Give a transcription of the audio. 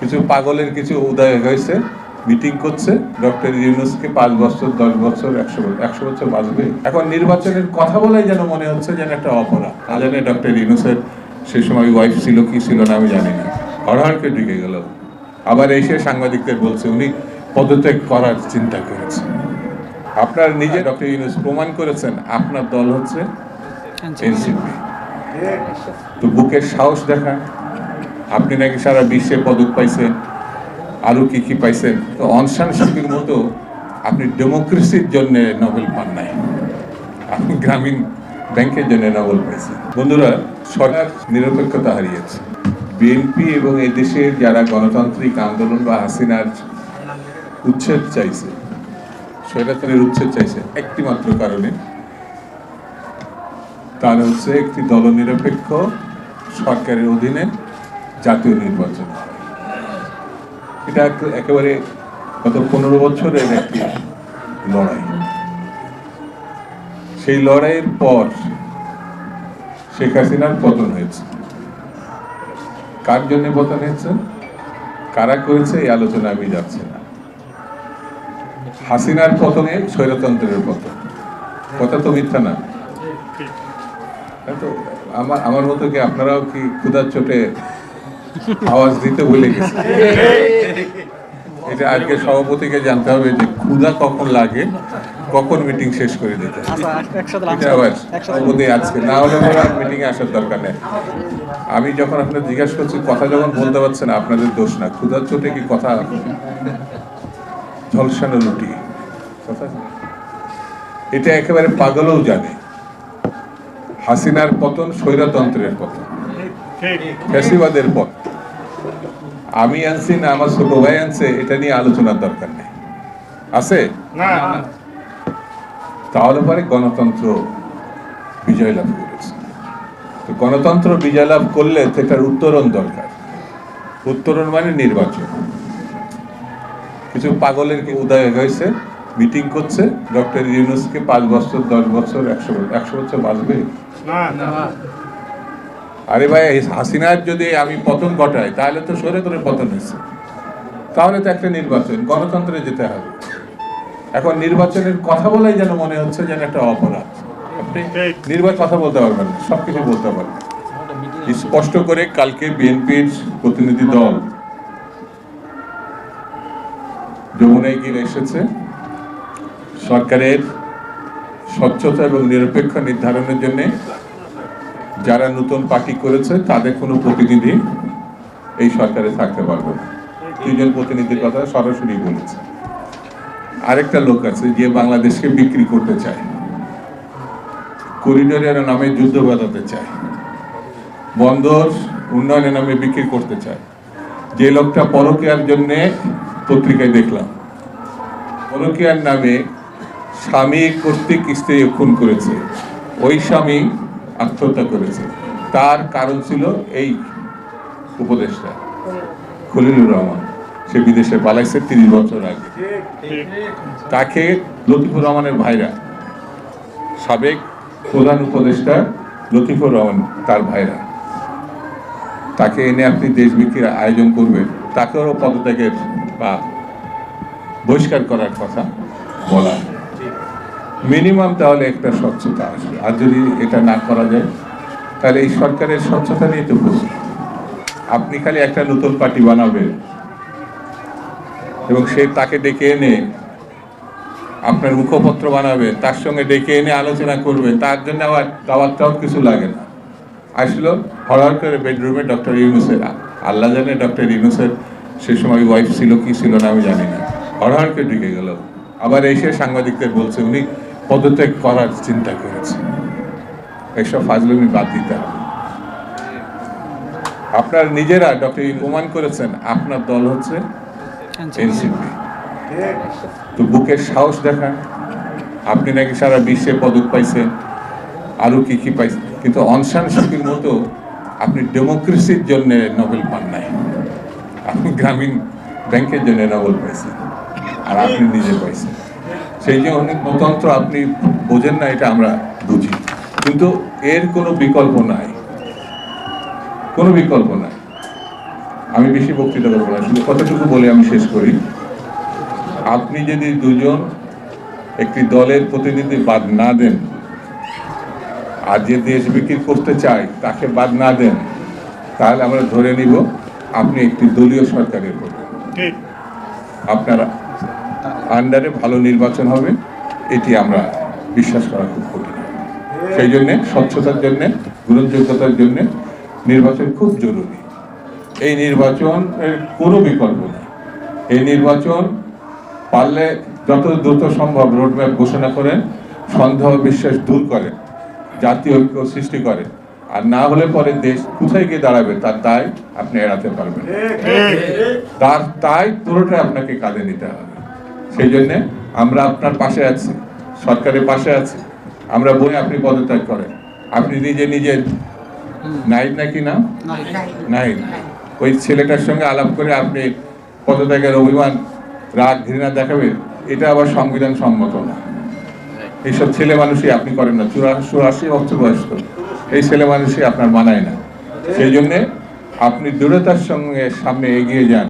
কিছু পাগলের কিছু উদয় হয়েছে মিটিং করছে ডক্টর ইউনুসকে পাঁচ বছর দশ বছর একশো বছর একশো বছর বাঁচবে। এখন নির্বাচনের কথা বলাই যেন মনে হচ্ছে যেন একটা অপরাধ। না জানে ডক্টর ইউনুসের সে সময় ওয়াইফ ছিল কি ছিল না আমি জানি না। হরহরকে ঢুকে গেল। আবার এসে সাংবাদিকদের বলছে উনি পদত্যাগ করার চিন্তা করেছেন। আপনার নিজে ডক্টর ইউনুস প্রমাণ করেছেন আপনার দল হচ্ছে এনসিপি। তো বুকের সাহস দেখান। আপনি নাকি সারা বিশ্বে পদক পাইছেন, আরও কি কি পাইছেন? তো অনশান সুখীর মতো আপনি ডেমোক্রেসির জন্য নোবেল পান নাই। আপনি গ্রামীণ ব্যাংকের জন্য নোবেল পাইছেন। বন্ধুরা, সরকার নিরপেক্ষতা হারিয়েছে। বিএনপি এবং এই দেশের যারা গণতান্ত্রিক আন্দোলন বা হাসিনার উচ্ছেদ চাইছে, স্বৈরাচারের উচ্ছেদ চাইছে একটি মাত্র কারণে তার হচ্ছে একটি দলনিরপেক্ষ সরকারের অধীনে জাতীয় নির্বাচন। এটা একেবারে গত পনেরো বছরের একটি লড়াই। সেই লড়াইয়ের পর শেখ হাসিনার পতন হয়েছে। কার জন্য পতন হয়েছে? কারা করেছে? এই আলোচনা আমি যাচ্ছি না। হাসিনার পতনে স্বৈরতন্ত্রের পতন। কথা তো মিথ্যা না। হ্যাঁ আমার আমার মতো কি আপনারাও কি ক্ষুধার চোটে আওয়াজ দিতে ভুলে গেছে। এটা আজকে সভাপতিকে জানতে হবে যে ক্ষুধা কখন লাগে কখন মিটিং শেষ করে দিতে। আচ্ছা সভাপতি আজকে না হলে মিটিং এ আসার দরকার নেই। আমি যখন আপনার জিজ্ঞাসা করছি কথা যখন বলতে পারছেন না, আপনাদের দোষ না। ক্ষুধার চোটে কি কথা ঝলসানো রুটি। কথা এটা একেবারে পাগলও জানে। হাসিনার পতন স্বৈরতন্ত্রের পতন। ফ্যাসিবাদের পথ। আমি আনছি না আমার ছোট ভাই আনছে এটা নিয়ে আলোচনার দরকার নেই। আছে? তাহলে পরে গণতন্ত্র বিজয় লাভ করেছে। তো গণতন্ত্র বিজয় লাভ করলে সেটার উত্তরণ দরকার। উত্তরণ মানে নির্বাচন। কিছু পাগলের কি উদয় হয়েছে মিটিং করছে ডক্টর ইউনুসকে পাঁচ বছর দশ বছর একশো বছর একশো বছর বাঁচবে? আরে ভাই, হাসিনার যদি আমি পতন ঘটাই, তাহলে তো সরে করে পতন হয়েছে। তাহলে তো একটা নির্বাচন, গণতন্ত্রে যেতে হবে। এখন নির্বাচনের কথা বলাই যেন মনে হচ্ছে যেন একটা অপরাধ। আপনি নির্বাচন কথা বলতে পারবেন না সবকিছু বলতে পারবেন স্পষ্ট করে কালকে বিএনপির প্রতিনিধি দল যমুনায় গিয়ে এসেছে। সরকারের স্বচ্ছতা এবং নিরপেক্ষ নির্ধারণের জন্য যারা নতুন পার্টি করেছে, তাদের কোনো প্রতিনিধি এই সরকারে থাকতে পারবে দুইজন প্রতিনিধির কথা সরাসরি বলেছে। আরেকটা লোক আছে যে বাংলাদেশকে বিক্রি করতে চায়। করিডোরের নামে যুদ্ধ বাঁধাতে চায়। বন্দর উন্নয়নের নামে বিক্রি করতে চায়। যে লোকটা পরকীয়ার জন্যে পত্রিকায় দেখলাম। পরকীয়ার নামে স্বামী কর্তৃক স্ত্রী খুন করেছে। ওই স্বামী আত্মহত্যা করেছে। তার কারণ ছিল এই উপদেশটা। খলিলুর রহমান, সে বিদেশে পালাইছে তিরিশ বছর আগে। তাকে লতিফুর রহমানের ভাইরা, সাবেক প্রধান উপদেষ্টা লতিফুর রহমান, তার ভাইরা, তাকে এনে আপনি দেশ বিক্রির আয়োজন করবেন। তাকেও পদত্যাগের বা বহিষ্কার করার কথা বলা। মিনিমাম তাহলে একটা স্বচ্ছতা আসবে। আর যদি এটা না করা যায়, তাহলে এই সরকারের স্বচ্ছতা নিয়ে তো আপনি খালি একটা নতুন পার্টি বানাবেন এবং সে তাকে ডেকে এনে আপনার মুখপত্র বানাবেন তার সঙ্গে ডেকে এনে আলোচনা করবে, তার জন্য আবার দাওয়াত টাওয়াত কিছু লাগে না। আসলো হঠাৎ করে বেডরুমে ডক্টর ইউনুসের আল্লাহ জানে ডক্টর ইউনুসের সে সময় ওয়াইফ ছিল, কি ছিল না আমি জানি না। হঠাৎ করে ঢুকে গেল। আবার এসে সাংবাদিকদের বলছে, উনি পদত্যাগ করার চিন্তা করেছেন এইসব ফাজলমি বাদ দিতে হবে। আপনার নিজেরা, ডক্টর প্রমাণ করেছেন, আপনার দল হচ্ছে এনসিপি। তো বুকের সাহস দেখান। আপনি নাকি সারা বিশ্বে পদক পাইছেন আরও কি কি পাইছেন? কিন্তু অনশান সুখীর মতো আপনি ডেমোক্রেসির জন্য নোবেল পান নাই। আপনি গ্রামীণ ব্যাংকের জন্য নোবেল পাইছেন, আর আপনি নিজে পাইছেন। সেই যে অনেক গণতন্ত্র আপনি বোঝেন না এটা আমরা বুঝি। কিন্তু এর কোনো বিকল্প নাই। কোনো বিকল্প নাই। আমি বেশি বক্তৃতা করব না শুধু কতটুকু বলে আমি শেষ করি। আপনি যদি দুজন একটি দলের প্রতিনিধি বাদ না দেন আর যে দেশ বিক্রি করতে চায় তাকে বাদ না দেন তাহলে আমরা ধরে নিব আপনি একটি দলীয় সরকারের ঠিক আপনার আন্ডারে ভালো নির্বাচন হবে এটি আমরা বিশ্বাস করা খুব কঠিন। সেই জন্যে স্বচ্ছতার জন্যে গ্রহণযোগ্যতার জন্যে নির্বাচন খুব জরুরি। এই নির্বাচনের কোনো বিকল্প নেই। এই নির্বাচন পারলে যত দ্রুত সম্ভব রোডম্যাপ ঘোষণা করেন সন্দেহ বিশ্বাস দূর করেন জাতীয় ঐক্য সৃষ্টি করে আর না হলে পরে দেশ কোথায় গিয়ে দাঁড়াবে তার দায় আপনি এড়াতে পারবেন তার তাই পুরোটাই আপনাকে কাঁধে নিতে হবে। সেই জন্যে আমরা আপনার পাশে আছি, সরকারের পাশে আছি। আমরা বই আপনি পদত্যাগ করেন। আপনি নিজে নিজে নাইট নাকি না? নাই ওই ছেলেটার সঙ্গে আলাপ করে আপনি পদত্যাগের অভিমান, রাগ, ঘৃণা দেখাবেন, এটা আবার সংবিধান সম্মত না। এইসব ছেলে মানুষই আপনি করেন না। চুরাশি চুরাশি বছর বয়স্ক। এই ছেলে মানুষই আপনার মানায় না। সেই জন্যে আপনি দৃঢ়তার সঙ্গে সামনে এগিয়ে যান।